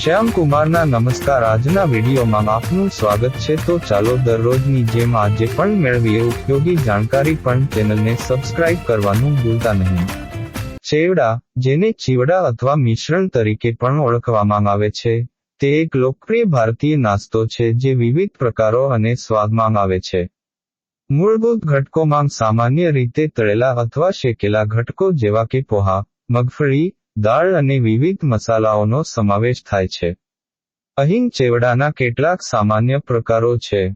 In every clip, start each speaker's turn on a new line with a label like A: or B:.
A: શ્યામ કુમારના નમસ્કાર આજના વિડીયોમાં આપનું સ્વાગત છે. તો ચાલો દરરોજની જેમ આજે પણ મેળવીએ ઉપયોગી જાણકારી પણ ચેનલને સબસ્ક્રાઇબ કરવાનું ભૂલતા નહીં. ચેવડા, જેને ચીવડા અથવા મિશ્રણ તરીકે પણ ઓળખવામાં આવે છે, તે એક લોકપ્રિય ભારતીય નાસ્તો છે જે વિવિધ પ્રકારો અને સ્વાદમાં આવે છે. મૂળભૂત ઘટકોમાં સામાન્ય રીતે તળેલા અથવા શેકેલા ઘટકો જેવા કે પોહા, મગફળી દાળ અને વિવિધ મસાલાઓનો સમાવેશ થાય છે. અહીં ચેવડાના કેટલાક સામાન્ય પ્રકારો છે.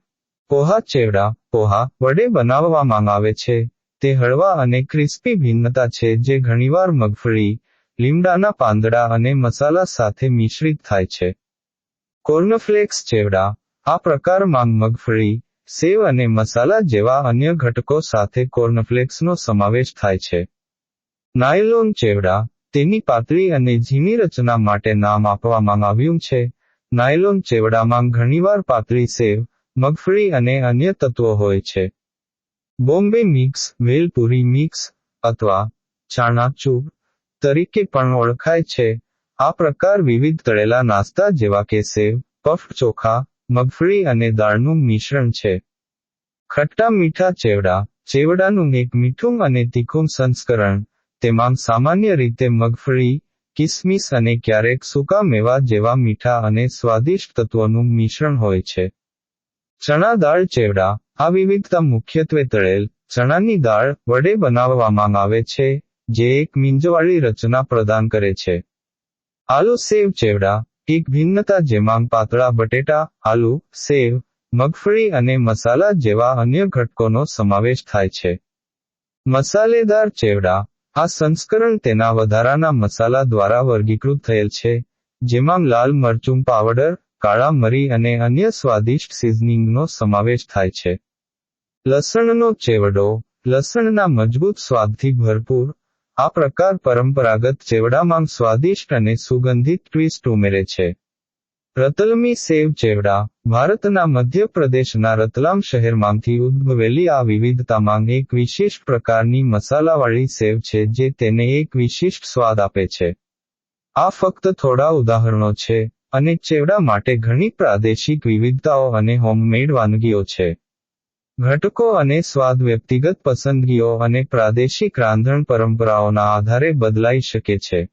A: પોહા ચેવડા, પોહા, વડે બનાવવામાં આવે છે. તે હળવા અને ક્રિસ્પી ભિન્નતા છે જે ઘણીવાર મગફળી, લીમડાના પાંદડા અને મસાલા સાથે મિશ્રિત થાય છે. કોર્નફ્લેક્સ ચેવડા, આ પ્રકારમાં મગફળી, સેવ અને મસાલા જેવા અન્ય ઘટકો સાથે કોર્નફ્લેક્સનો સમાવેશ થાય છે. નાયલોન ચેવડા તેની પાતળી અને ઝીણી રચના માટે નામ આપવામાં આવ્યું છે. નાયલોન ચેવડામાં ઘણીવાર પાતળી સેવ, મગફળી અને અન્ય તત્વો હોય છે. બોમ્બે મિક્સ, વેલપુરી મિક્સ, અથવા ચાણાચૂર તરીકે પણ ઓળખાય છે. આ પ્રકાર વિવિધ તળેલા નાસ્તા જેવા કે સેવ, પફ ચોખા, મગફળી અને દાળનું મિશ્રણ છે. ખટ્ટા મીઠા ચેવડા, ચેવડાનું એક મીઠું અને તીખું સંસ્કરણ તેમાં સામાન્ય રીતે મગફળી, કિસમિસ અને ક્યારેક સૂકા મેવા જેવા મીઠા અને સ્વાદિષ્ટ તત્વોનું મિશ્રણ હોય છે. ચણા દાળ ચેવડા, આ વિવિધતા મુખ્યત્વે તળેલ ચણાની દાળ વડે બનાવવામાં આવે છે, જે એક મીંજવાળી રચના પ્રદાન કરે છે. આલુ સેવ ચેવડા, એક ભિન્નતા જેમાં પાતળા બટેટા, આલુ, સેવ, મગફળી અને મસાલા જેવા અન્ય ઘટકોનો સમાવેશ થાય છે. મસાલેદાર ચેવડા આ સંસ્કરણ તેના વધારાના મસાલા દ્વારા વર્ગીકૃત થયેલ છે, જેમાં લાલ મરચું પાવડર, કાળા મરી અને અન્ય સ્વાદિષ્ટ સિઝનિંગનો સમાવેશ થાય છે. લસણનો ચેવડો, લસણના મજબૂત સ્વાદથી ભરપૂર, આ પ્રકાર પરંપરાગત ચેવડામાં સ્વાદિષ્ટ અને સુગંધિત ટ્વિસ્ટ ઉમેરે છે. રતલમી સેવ ચેવડા, ભારતના મધ્ય પ્રદેશના રતલામ શહેરમાંથી ઉદ્ભવેલી આ વિવિધતામાં એક વિશેષ પ્રકારની મસાલાવાળી સેવ છે જે તેને એક વિશિષ્ટ સ્વાદ આપે છે. આ ફક્ત થોડા ઉદાહરણો છે, અને ચેવડા માટે ઘણી પ્રાદેશિક વિવિધતાઓ અને હોમમેડ વાનગીઓ છે. ઘટકો અને સ્વાદ વ્યક્તિગત પસંદગીઓ અને પ્રાદેશિક રાંધણ પરંપરાઓના આધારે બદલાઈ શકે છે.